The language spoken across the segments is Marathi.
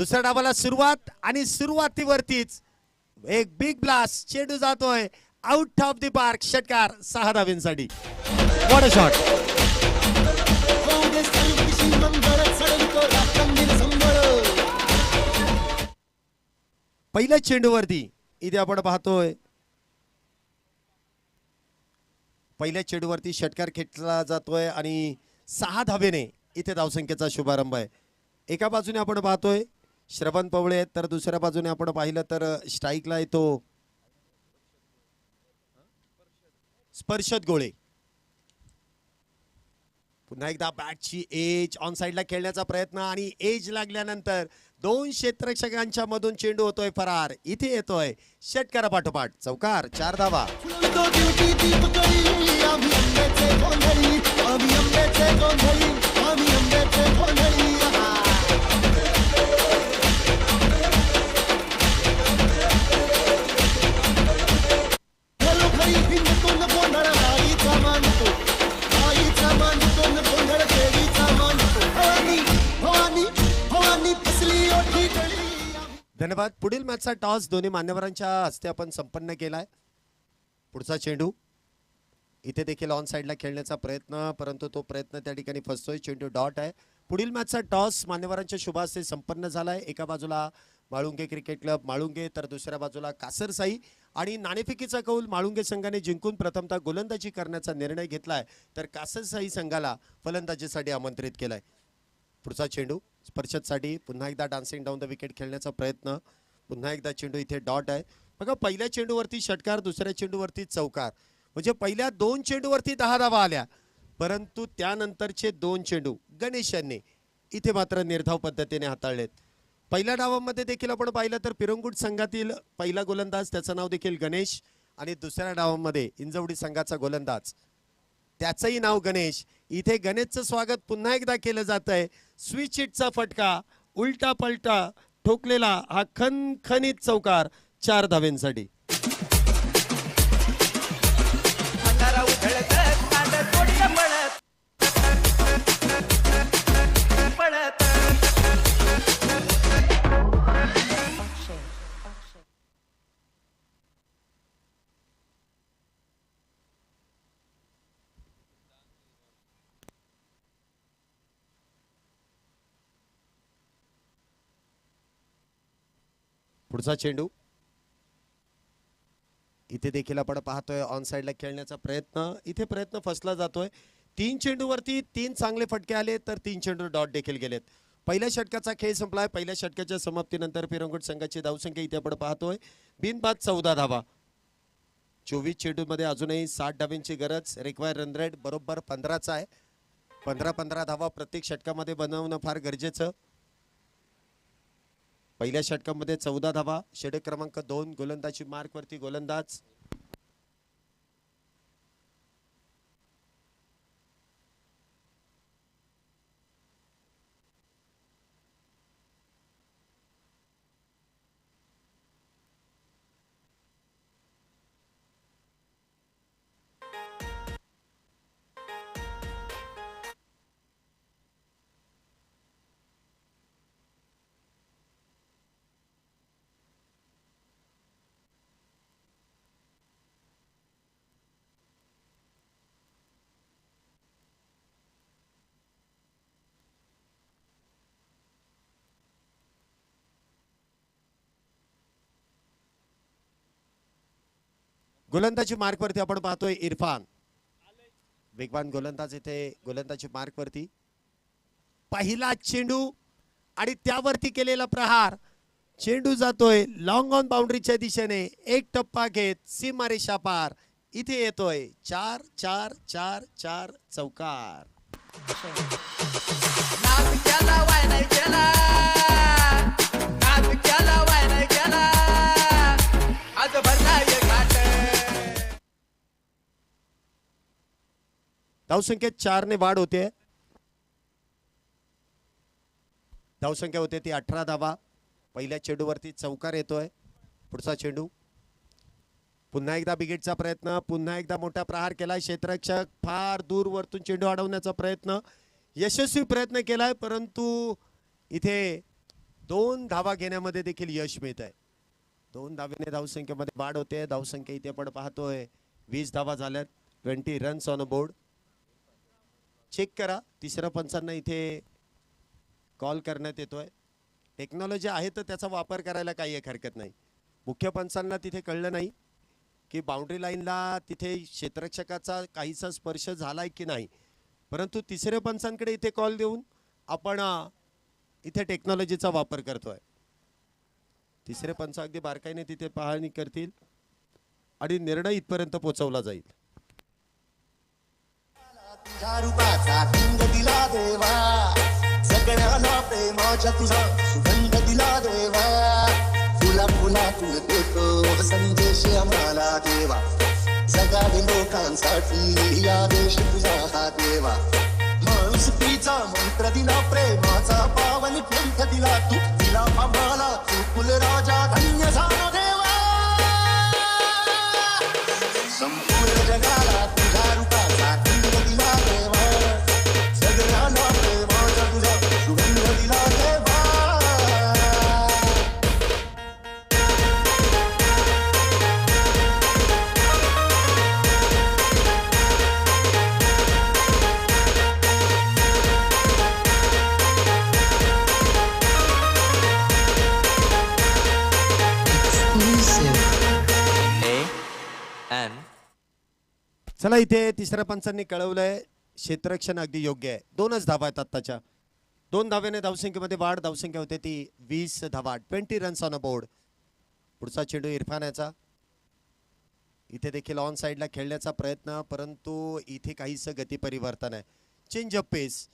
दुसऱ्या डावाला सुरुवात आणि सुरुवातीवरतीच एक बिग ब्लास्ट चेंडू जातोय. आउट ऑफ द पार्क षटकार सहा धावेंसाठी वॉट शॉट पहिल्या चेंडूवरती इथे आपण पाहतोय. पहिल्या चेंडूवरती षटकार खेटला जातोय आणि सहा धावेने इथे धावसंख्येचा शुभारंभ आहे. एका बाजूने आपण पाहतोय. श्रवण पवळे आहेत, तर दुसऱ्या बाजूने आपण पाहिलं तर स्ट्राईकला येतो. स्पर्शत गोळे. पुन्हा एकदा बॅटची एज ऑन साईडला खेळण्याचा प्रयत्न आणि एज लागल्यानंतर दोन क्षेत्रक्षकांच्या मधून चेंडू होतोय फरार. इथे येतोय षटकारा पाठोपाठ चौकार चार धावा. धन्यवाद पुढील मॅचचा टॉस दोन्ही मान्यवरांच्या हस्ते आपण संपन्न केलाय. पुढचा चेंडू. इथे देखील ऑन साईडला खेळण्याचा प्रयत्न परंतु तो प्रयत्न त्या ठिकाणी फसतोय. चेंडू डॉट आहे. पुढील मॅचचा टॉस मान्यवरांच्या शुभास्ते संपन्न झालाय. एका बाजूला माळुंगे क्रिकेट क्लब माळुंगे तर दुसऱ्या बाजूला कासरसाई आणि नाणेफेकीचा कौल माळुंगे संघाने जिंकून प्रथमतः गोलंदाजी करण्याचा निर्णय घेतलाय. तर कासरसाई संघाला फलंदाजीसाठी आमंत्रित केलाय. पुढचा चेंडू. स्पर्शतसाठी पुन्हा एकदा डान्सिंग डाऊन द विकेट खेळण्याचा प्रयत्न. पुन्हा एकदा चेंडू इथे डॉट आहे. बघा पहिल्या चेंडूवरती षटकार दुसऱ्या चेंडूवरती चौकार. म्हणजे पहिल्या दोन चेंडूवरती दहा धावा आल्या. परंतु त्यानंतरचे दोन चेंडू गणेश यांनी इथे मात्र निर्धाव पद्धतीने हाताळलेत. पहिल्या डावामध्ये देखील आपण पाहिलं तर पिरंगुट संघातील पहिला गोलंदाज त्याचं नाव देखील गणेश. आणि दुसऱ्या डावामध्ये इंजवडी संघाचा गोलंदाज. त्याचंही नाव गणेश. इथे गणेशचं स्वागत पुन्हा एकदा केलं जात आहे स्विच हिटचा फटका उलटा पलटा ठोकलेला हा खनखनीत चौकार चार धावेंसाठी पुढचा चेंडू. इथे देखील आपण पाहतोय ऑन साईडला खेळण्याचा प्रयत्न. इथे प्रयत्न फसला जातोय. तीन चेंडूवरती तीन चांगले फटके आले तर तीन चेंडू डॉट देखील गेलेत. पहिल्या षटकाचा खेळ संपलाय. पहिल्या षटकाच्या समाप्तीनंतर फिरंगुट संघाची धावसंख्या इथे आपण पाहतोय. बिनबाद चौदा धावा. चोवीस चेंडूमध्ये अजूनही साठ धाव्यांची गरज. रिक्वायर रन रेट बरोबर पंधराचा आहे. पंधरा पंधरा धावा प्रत्येक षटकामध्ये बनवणं फार गरजेचं. पहिल्या षटकामध्ये चौदा धावा षटक क्रमांक दोन गोलंदाजी मार्कवरती गोलंदाज गोलंदाजी मार्कवरती आपण पाहतोय इरफान. वेगवान गोलंदाज इथे गोलंदाजी मार्कवरती पहिला चेंडू आणि त्यावरती केलेला प्रहार. चेंडू जातोय लॉंग ऑन बाउंड्रीच्या दिशेने. एक टप्पा घेत सीमारेषा पार इथे येतोय चार चार चार चार चौकार. धावसंख्येत चारने वाढ होते धावसंख्या होते ती अठरा धावा. पहिल्या चेंडूवरती चौकार येतोय. पुढचा चेंडू. पुन्हा एकदा बिगेटचा प्रयत्न. पुन्हा एकदा मोठा प्रहार केलाय क्षेत्ररक्षक. फार दूर वरतून चेंडू अडवण्याचा प्रयत्न. यशस्वी प्रयत्न केलाय परंतु इथे दोन धावा घेण्यामध्ये देखील यश मिळत आहे दोन धावेने धावसंख्येमध्ये वाढ होते. धावसंख्या इथे आपण पाहतोय. वीस धावा झाल्यात. Twenty runs on a board check करा. तिसऱ्या पंचांना इथे कॉल करण्यात येतो आहे टेक्नॉलॉजी आहे तर त्याचा वापर करायला काही एक हरकत नाही. मुख्य पंचांना तिथे कळलं नाही की बाउंड्री लाईनला तिथे क्षेत्ररक्षकाचा काहीसा स्पर्श झाला आहे की नाही. परंतु तिसऱ्या पंचांकडे इथे कॉल देऊन आपण इथे टेक्नॉलॉजीचा वापर करतो आहे तिसरे पंच अगदी बारकाईने तिथे पाहणी करतील आणि निर्णय इथपर्यंत पोचवला जाईल. दिला देवा. सगळ्यांना प्रेमाच्या तुझा सुगंध दिला देवा. फुला फुला तू देतो संदेश आम्हाला देवा. लोकांसाठी या देश तुझा हा देवा. माणुसकीचा मंत्र दिला प्रेमाचा पावन पंथ दिला चला इथे तिसऱ्या पंचांनी कळवलंय क्षेत्ररक्षण अगदी योग्य आहे. दोनच धावा आहेत आत्ताच्या. दोन धाव्याने धावसंख्येमध्ये वाढ धावसंख्या होते ती वीस धावा twenty runs on a board. पुढचा चेंडू इरफान याचा इथे देखील ऑन साईडला खेळण्याचा प्रयत्न परंतु इथे काहीसं गती परिवर्तन आहे. चेंज ऑफ पेस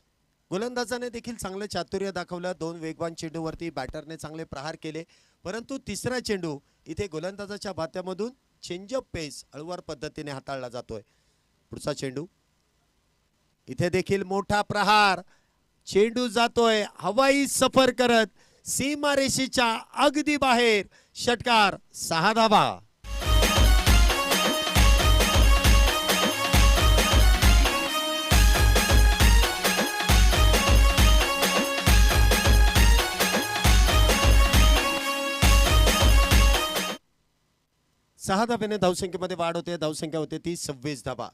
गोलंदाजाने देखील चांगलं चातुर्य दाखवलं. दोन वेगवान चेंडूवरती बॅटरने चांगले प्रहार केले. परंतु तिसरा चेंडू इथे गोलंदाजाच्या भात्यामधून चेंजअप पेस हळूवार पद्धतीने हाताळला जातोय. पुढचा चेंडू. इथे देखील मोठा प्रहार. चेंडू जातोय. हवाई सफर करत सीमारेषेच्या अगदी बाहेर. षटकार सहा धावा. सहा धाब्याने धावसंख्येमध्ये वाढ होते. धावसंख्या होते ती सव्वीस धाबा.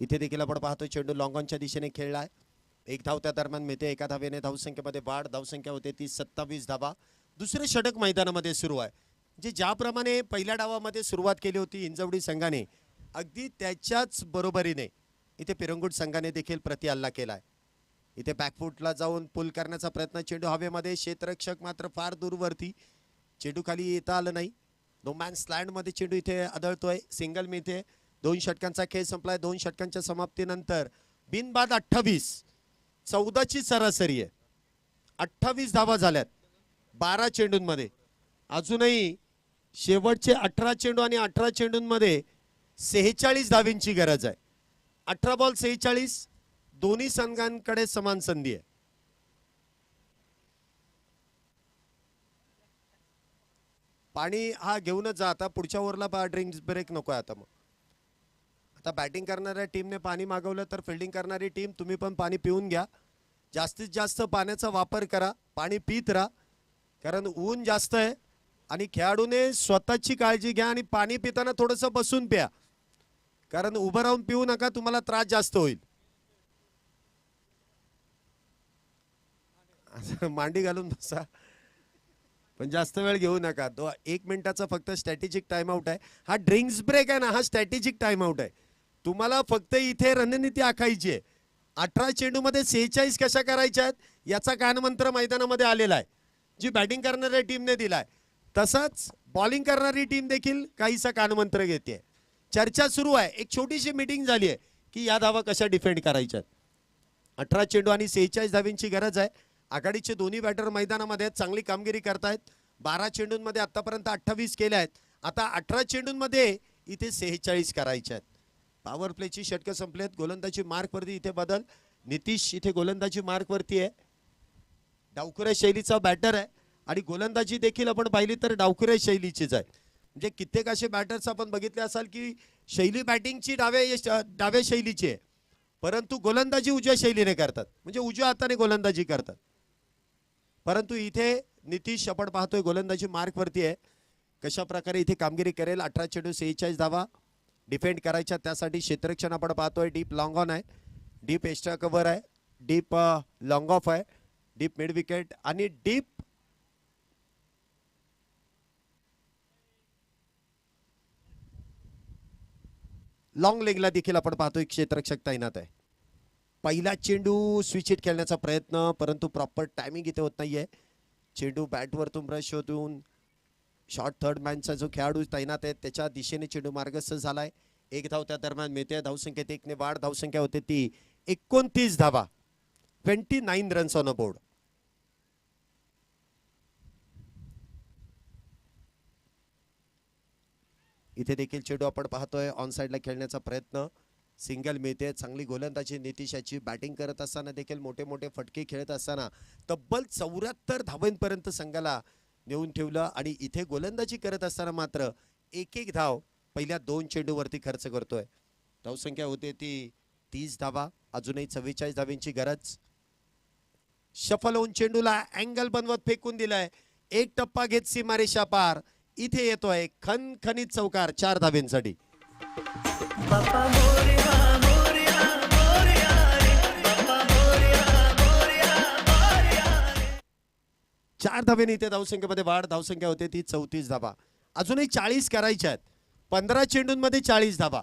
इथे देखील आपण पाहतो चेंडू लॉंगॉनच्या दिशेने खेळलाय. एक धाव त्या दरम्यान मिळते. एका धावेने धावसंख्येमध्ये वाढ धावसंख्या होते ती सत्तावीस धाबा. दुसरे षटक मैदानामध्ये सुरू आहे. जे ज्याप्रमाणे पहिल्या डावामध्ये सुरुवात केली होती हिंजवडी संघाने अगदी त्याच्याच बरोबरीने इथे पिरंगुट संघाने देखील प्रति हल्ला आहे इथे बॅकफूटला जाऊन पुल करण्याचा प्रयत्न. चेंडू हवेमध्ये क्षेत्ररक्षक मात्र फार दूरवरती. चेंडू खाली येता आलं नाही. नो मॅन स्लँडमध्ये चेंडू इथे आदळतोय. सिंगल मिळते दोन षटकांचा खेळ संपलाय. दोन षटकांच्या समाप्तीनंतर बिनबाद अठ्ठावीस. चौदाची सरासरी आहे. अठ्ठावीस धावा झाल्यात. बारा चेंडूंमध्ये. अजूनही शेवटचे अठरा चेंडू आणि अठरा चेंडूंमध्ये सेहेचाळीस धावींची गरज आहे. अठरा बॉल सेहेचाळीस दोन्ही संघांकडे समान संधी आहे. पाणी हा घेऊनच जा आता पुढच्या ओव्हरला बा ड्रिंक्स ब्रेक नको आता मग. आता बॅटिंग करणाऱ्या टीमने पाणी मागवलं तर फिल्डिंग करणारी टीम तुम्ही पण पाणी पिऊन घ्या. जास्तीत जास्त पाण्याचा वापर करा पाणी पित राहा. कारण ऊन जास्त आहे आणि खेळाडूने स्वतःची काळजी घ्या आणि पाणी पिताना थोडंसं बसून प्या. कारण उभं राहून पिऊ नका तुम्हाला त्रास जास्त होईल. असं मांडी घालून बसा. पण जास्त वेळ घेऊ नका. तो एक मिनिटाचा फक्त स्ट्रॅटेजिक टाइमआउट आहे. हा ड्रिंक्स ब्रेक आहे ना हा स्ट्रॅटेजिक टाइमआउट आहे. तुम्हाला फक्त इथे रणनीती आखायची आहे. अठरा चेंडूमध्ये सेहेचाळीस कशा करायच्या आहेत याचा कानमंत्र मैदानामध्ये आलेला आहे. जी बॅटिंग करणाऱ्या टीमने दिलाय. तसंच बॉलिंग करणारी टीम देखील काहीसा कानमंत्र घेते. चर्चा सुरू आहे. एक छोटीशी मीटिंग झाली आहे की या धावा कशा डिफेंड करायच्यात? अठरा चेंडू आणि सेहेचाळीस धावींची गरज आहे. आघाडीचे दोन्ही बॅटर मैदानामध्ये आहेत, चांगली कामगिरी करतायत. बारा चेंडूंमध्ये आतापर्यंत अठ्ठावीस केल्या आहेत आता अठरा चेंडूंमध्ये इथे सेहेचाळीस करायच्या आहेत. पॉवर प्लेची षटकं संपलेत. गोलंदाजी मार्कवरती इथे बदल. नितीश इथे गोलंदाजी मार्कवरती आहे. डावखुऱ्या शैलीचा बॅटर आहे. आणि गोलंदाजी देखील आपण पाहिली तर डावखुऱ्या शैलीचीच आहे. म्हणजे कित्येक असे बॅटर्स आपण बघितले असाल की शैली बॅटिंगची डाव्या डाव्या शैलीची आहे. परंतु गोलंदाजी उजव्या शैलीने करतात. म्हणजे उजव्या हाताने गोलंदाजी करतात. परंतु इथे नितीश आपण पाहतोय गोलंदाजी मार्कवरती आहे. कशा प्रकारे इथे कामगिरी करेल? अठरा चेंडू सेहेचाळीस धावा डिफेंड करायच्या त्यासाठी क्षेत्ररक्षण आपण पाहतोय. डीप लॉंग ऑन आहे. डीप एक्स्ट्रा कव्हर आहे. डीप लॉंग ऑफ आहे. डीप मिड विकेट आणि डीप लॉंग लेगला देखील आपण पाहतोय. क्षेत्ररक्षक तैनात आहे. पहिला चेंडू स्विच हिट खेळण्याचा प्रयत्न परंतु प्रॉपर टायमिंग इथे होत नाहीये. चेंडू बॅटवरतून ब्रश होतून शॉर्ट थर्ड मॅनचा जो खेळाडू तैनात आहे त्याच्या दिशेने चेंडू मार्गस्थ झालाय. एक धाव त्या दरम्यान मिळते धावसंख्येत एकने वाढ धावसंख्या होते ती एकोणतीस धावा. Twenty nine runs on a board इथे देखील चेंडू आपण पाहतोय ऑन साईडला खेळण्याचा प्रयत्न. सिंगल मिळते चांगली गोलंदाजी नितिशाची बॅटिंग करत असताना देखील मोठे मोठे फटके खेळत असताना तब्बल चौऱ्याहत्तर धावांपर्यंत संघाला नेऊन ठेवलं आणि इथे गोलंदाजी करत असताना मात्र एक एक धाव पहिल्या दोन चेंडूवरती खर्च करतोय. धावसंख्या होते ती तीस धावा अजूनही चव्वेचाळीस धाव्यांची गरज. शफल होऊन चेंडूला अँगल बनवत फेकून दिलाय. एक टप्पा घेत सीमारेषा पार. इथे येतोय खनखनीत चौकार चार धाब्यांसाठी धावेने इथे धावसंख्येमध्ये वाढ धावसंख्या होते ती चौतीस धाबा. अजूनही चाळीस करायच्या आहेत. पंधरा चेंडूंमध्ये चाळीस धाबा.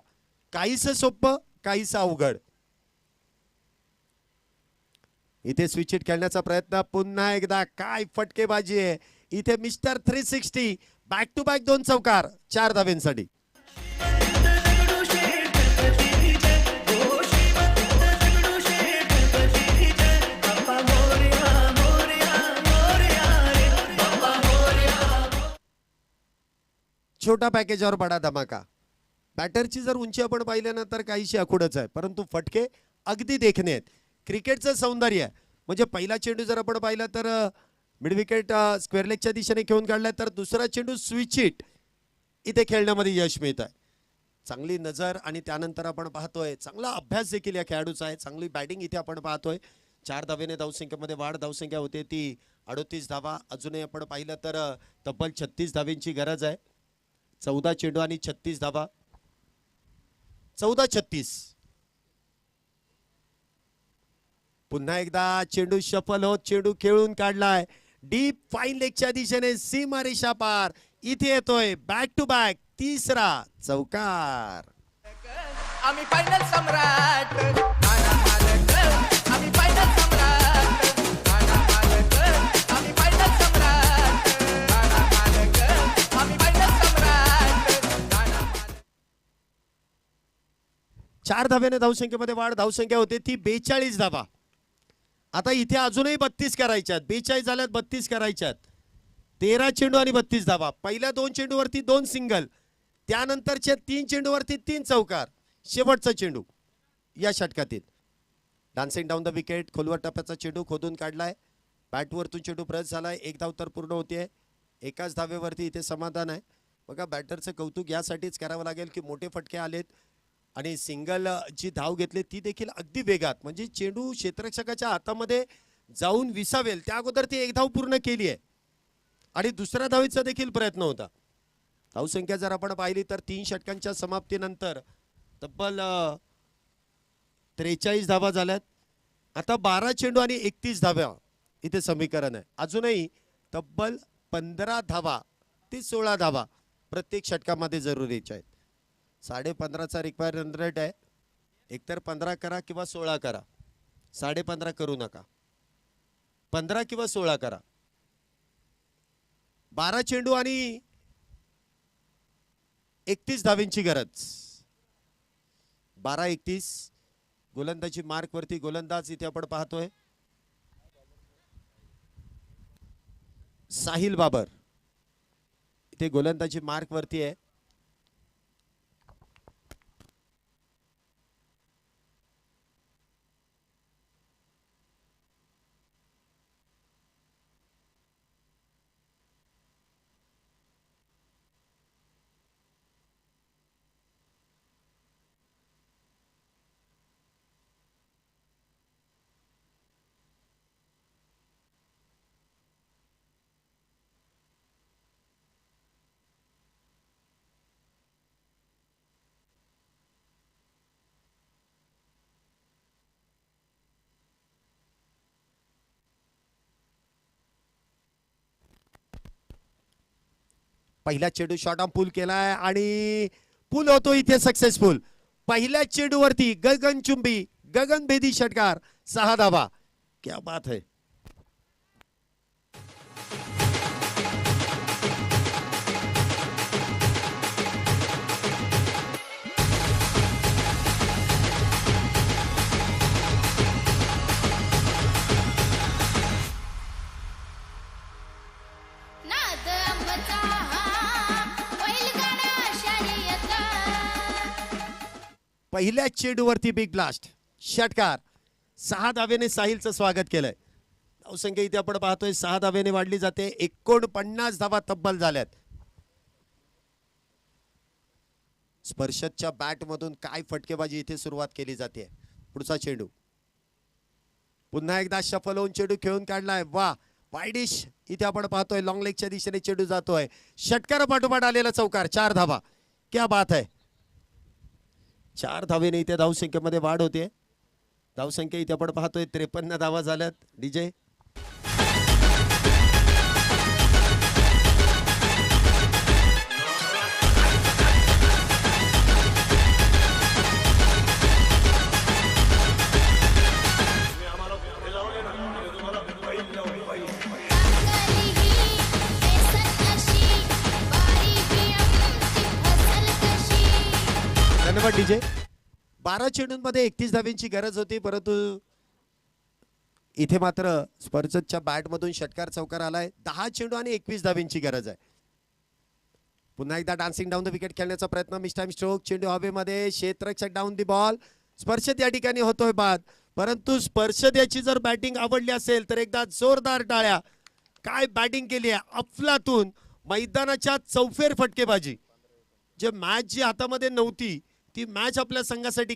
काहीसं सोपं काहीसं अवघड. इथे स्विच इट खेळण्याचा प्रयत्न पुन्हा एकदा. काय फटकेबाजी आहे. इथे mister three sixty back to back दोन चौकार चार धावेंसाठी छोटा पॅकेजवर बडा धमाका. बॅटरची जर उंची आपण पाहिली ना तर काहीशी आखुडच आहे. परंतु फटके अगदी देखणे आहेत. क्रिकेटचं सौंदर्य आहे. म्हणजे पहिला चेंडू जर आपण पाहिला तर मिडविकेट स्क्वेअर लेगच्या दिशेने खेळून काढला तर दुसरा चेंडू स्विच हिट इथे खेळण्यामध्ये यश मिळत आहे. चांगली नजर आणि त्यानंतर आपण पाहतोय चांगला अभ्यास देखील या खेळाडूचा आहे. चांगली बॅटिंग इथे आपण पाहतोय. चार धावेने धावसंख्येमध्ये वाढ धावसंख्या होते ती अडोतीस धावा. अजूनही आपण पाहिलं तर तब्बल छत्तीस धावेंची गरज आहे. चौदा चेंडू आणि छत्तीस धावा. चौदा छत्तीस. पुन्हा एकदा चेंडू शफल होत चेंडू खेळून काढलाय. डीप फाईन लेगच्या दिशेने सीमारेषा पार इथे येतोय बॅक टू बॅक तिसरा चौकार. आम्ही फायनल सम्राट. चार धाव्याने धावसंख्येमध्ये वाढ धावसंख्या होते ती बेचाळीस धावा. आता इथे अजूनही बत्तीस करायच्यात बेचाळीस झाल्यात बत्तीस करायच्यात. तेरा चेंडू आणि बत्तीस धावा. पहिल्या दोन चेंडूवरती दोन सिंगल त्यानंतरच्या तीन चेंडूवरती तीन चौकार. शेवटचा चेंडू या षटकातील. डान्सिंग डाऊन द विकेट खोलवर टप्प्याचा चेंडू खोदून काढलाय. बॅटवरतून चेंडू प्रयत्न झालाय. एक धाव तर पूर्ण होते एकाच धावेवरती इथे समाधान आहे. बघा बॅटरचं कौतुक यासाठीच करावं लागेल की मोठे फटके आलेत. आणि सिंगल जी धाव घेतली ती देखील अगदी वेगात. म्हणजे चेंडू क्षेत्ररक्षकाच्या हातामध्ये जाऊन विसावेल. त्या अगोदर ती एक धाव पूर्ण केली आहे. आणि दुसऱ्या धावीचा देखील प्रयत्न होता. धावसंख्या जर आपण पाहिली तर तीन षटकांच्या समाप्तीनंतर तब्बल त्रेचाळीस धावा झाल्यात. आता बारा चेंडू आणि एकतीस धाव्या इथे समीकरण आहे. अजूनही तब्बल पंधरा धावा ते सोळा धावा प्रत्येक षटकामध्ये जरुरीच्या आहेत. साडे पंधराचा रिक्वायर रेट आहे एकतर पंधरा करा किंवा सोळा करा. साडे पंधरा करू नका. पंधरा किंवा सोळा करा. बारा चेंडू आणि एकतीस धावींची गरज. बारा एकतीस. गोलंदाजी मार्कवरती गोलंदाज इथे आपण पाहतोय. साहिल बाबर. इथे गोलंदाजी मार्कवरती आहे. पहिला चेंडू शॉर्ट ऑन पूल केलाय आणि पूल होतो इथे सक्सेसफुल पहिल्या चेंडूवरती गगनचुंबी गगनभेदी षटकार सहा धाबा क्या बात है Let's go. पहिल्या चेडूवरती बिग ब्लास्ट षटकार. सहा धावेने साहिलचं स्वागत केलंय. धावसंख्या इथे आपण पाहतोय सहा धावेने वाढली जाते. एकोणपन्नास धावा तब्बल झाल्यात. स्पर्शच्या बॅट मधून काय फटकेबाजी इथे सुरुवात केली जाते? पुढचा चेंडू. पुन्हा एकदा शफल होऊन चेंडू खेळून काढलाय. वा वायडिश इथे आपण पाहतोय लॉंग लेगच्या दिशेने चेंडू जातोय. षटकार पाठोपाठ आलेला चौकार. चार धावा. क्या बात आहे. चार धावेने इथे धावसंख्येमध्ये वाढ होते. धावसंख्या इथे आपण पाहतोय त्रेपन्न धावा झाल्यात डीजे. धन्यवाद डीजे. बारा चेंडूंमध्ये एकतीस धावींची गरज होती परंतु इथे मात्र स्पर्शच्या बॅटमधून षटकार चौकार आलाय. दहा चेंडू आणि एकवीस धावींची गरज आहे. पुन्हा एकदा डान्सिंग डाऊन द विकेट खेळण्याचा प्रयत्न मिस टाइम स्ट्रोक चेंडू हवेमध्ये क्षेत्रक्षक डाऊन दी बॉल. स्पर्श त्या ठिकाणी होतोय बाद. परंतु स्पर्श याची जर बॅटिंग आवडली असेल तर एकदा जोरदार टाळ्या. काय बॅटिंग केली आहे? अफलातून मैदानाच्या चौफेर फटकेबाजी. जे मॅच जी हातामध्ये नव्हती ती मॅच आपल्या संघासाठी